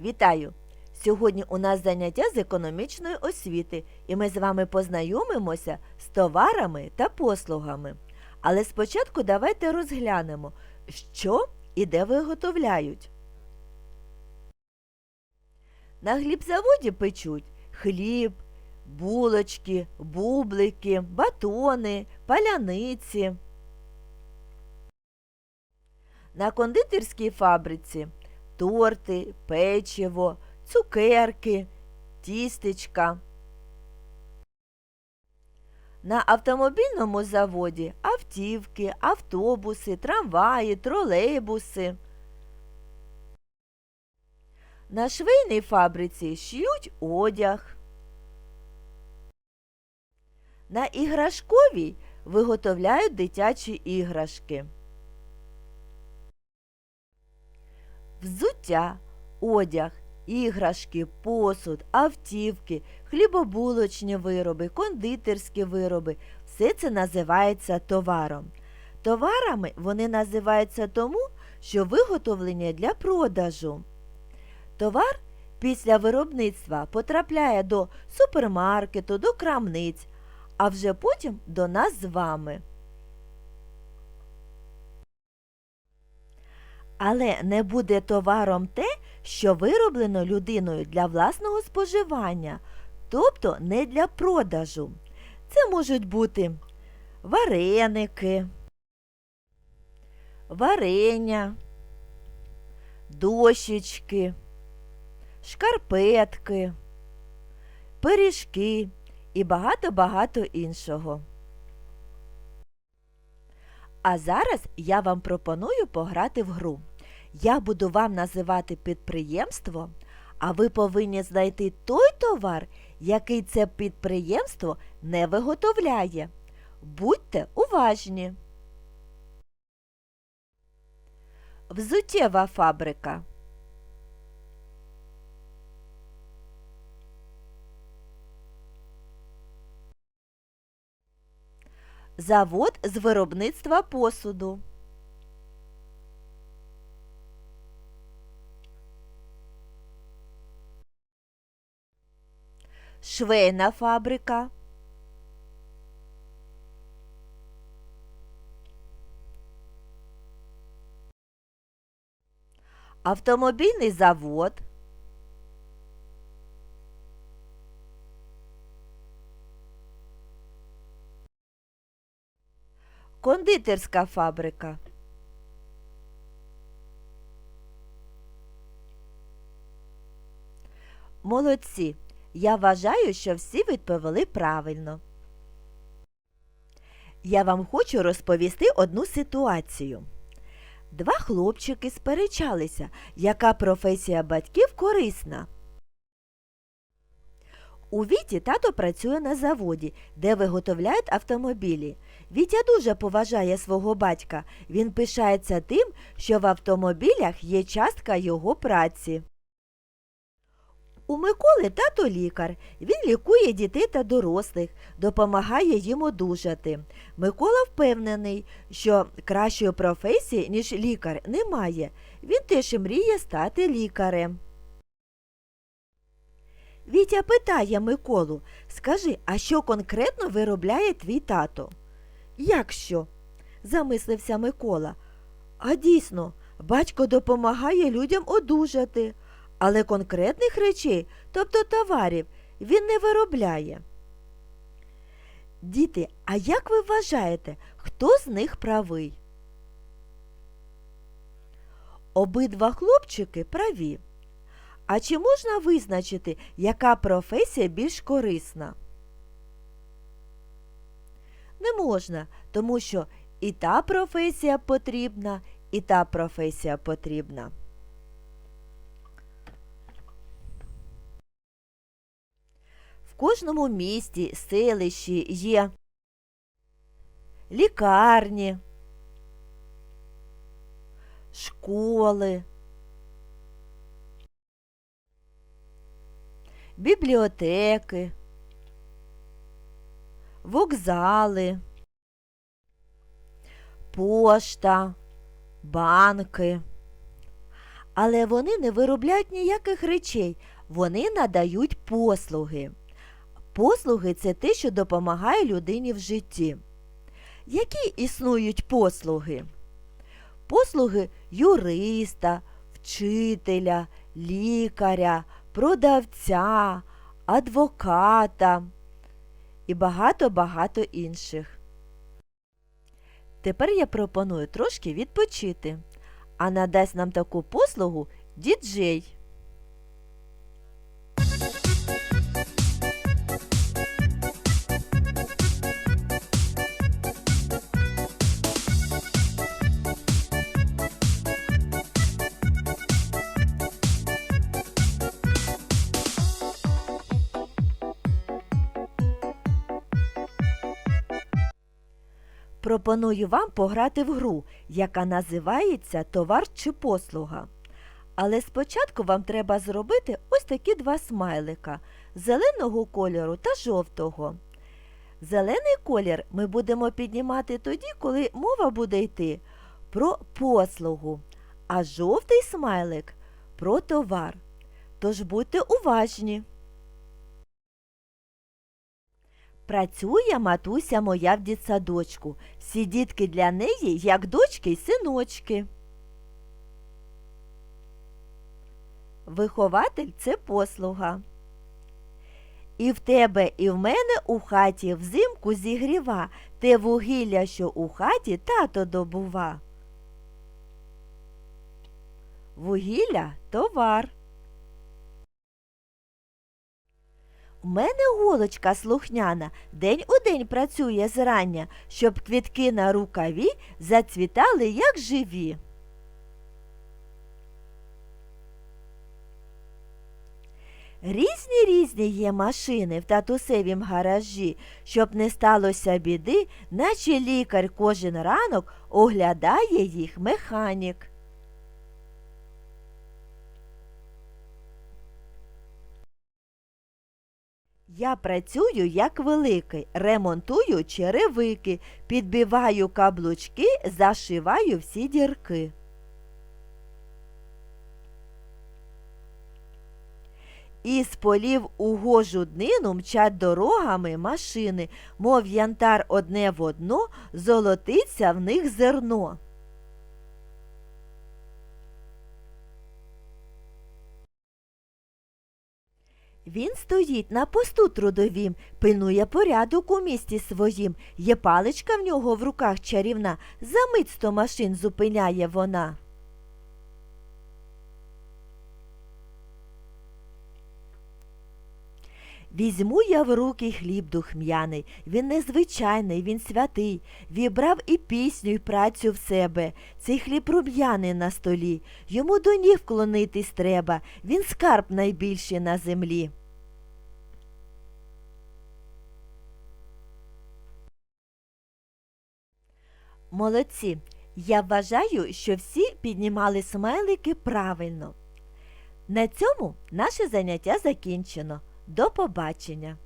Вітаю! Сьогодні у нас заняття з економічної освіти, і ми з вами познайомимося з товарами та послугами. Але спочатку давайте розглянемо, що і де виготовляють. На хлібзаводі печуть хліб, булочки, бублики, батони, паляниці. На кондитерській фабриці торти, печиво, цукерки, тістечка. На автомобільному заводі автівки, автобуси, трамваї, тролейбуси. На швейній фабриці шиють одяг. На іграшковій виготовляють дитячі іграшки. Взуття, одяг, іграшки, посуд, автівки, хлібобулочні вироби, кондитерські вироби все це називається товаром. Товарами вони називаються тому, що виготовлені для продажу. Товар після виробництва потрапляє до супермаркету, до крамниць, а вже потім до нас з вами. Але не буде товаром те, що вироблено людиною для власного споживання, тобто не для продажу. Це можуть бути вареники, варення, дощечки, шкарпетки, пиріжки і багато-багато іншого. А зараз я вам пропоную пограти в гру. Я буду вам називати підприємство, а ви повинні знайти той товар, який це підприємство не виготовляє. Будьте уважні. Взуттєва фабрика. Завод з виробництва посуду. Швейна фабрика. Автомобільний завод. Кондитерська фабрика. Молодці. Я вважаю, що всі відповіли правильно. Я вам хочу розповісти одну ситуацію. Два хлопчики сперечалися, яка професія батьків корисна. У Віті тато працює на заводі, де виготовляють автомобілі. Вітя дуже поважає свого батька. Він пишається тим, що в автомобілях є частка його праці. У Миколи тато лікар. Він лікує дітей та дорослих, допомагає їм одужати. Микола впевнений, що кращої професії, ніж лікар, немає. Він теж мріє стати лікарем. Вітя питає Миколу, скажи, а що конкретно виробляє твій тато? Як що? замислився Микола. А дійсно, батько допомагає людям одужати, але конкретних речей, тобто товарів, він не виробляє. Діти, а як ви вважаєте, хто з них правий? Обидва хлопчики праві. А чи можна визначити, яка професія більш корисна? Не можна, тому що і та професія потрібна, і та професія потрібна. В кожному місті, селищі є лікарні, школи, бібліотеки, вокзали, пошта, банки. Але вони не виробляють ніяких речей, вони надають послуги. Послуги це те, що допомагає людині в житті. Які існують послуги? Послуги юриста, вчителя, лікаря, продавця, адвоката і багато-багато інших. Тепер я пропоную трошки відпочити, а надасть нам таку послугу діджей. Пропоную вам пограти в гру, яка називається Товар чи послуга. Але спочатку вам треба зробити ось такі два смайлика зеленого кольору та жовтого. Зелений колір ми будемо піднімати тоді, коли мова буде йти про послугу, а жовтий смайлик про товар. Тож будьте уважні. Працює матуся моя в дітсадочку. Всі дітки для неї, як дочки й синочки. Вихователь це послуга. І в тебе, і в мене у хаті взимку зігріва те вугілля, що у хаті тато добува. Вугілля товар. У мене голочка слухняна день у день працює зрання, щоб квітки на рукаві зацвітали, як живі. Різні різні є машини в татусевім гаражі, щоб не сталося біди, наче лікар кожен ранок оглядає їх механік. Я працюю як великий, ремонтую черевики, підбиваю каблучки, зашиваю всі дірки. Із полів у гожу днину мчать дорогами машини, мов янтар одне в одно, золотиться в них зерно. Він стоїть на посту трудовім, пильнує порядок у місті своїм. Є паличка в нього в руках чарівна, за мить сто машин зупиняє вона. Візьму я в руки хліб духм'яний, він незвичайний, він святий, вібрав і пісню, і працю в себе. Цей хліб рум'яний на столі, йому до ніг вклонитись треба, він скарб найбільший на землі. Молодці! Я вважаю, що всі піднімали смайлики правильно. На цьому наше заняття закінчено. До побачення!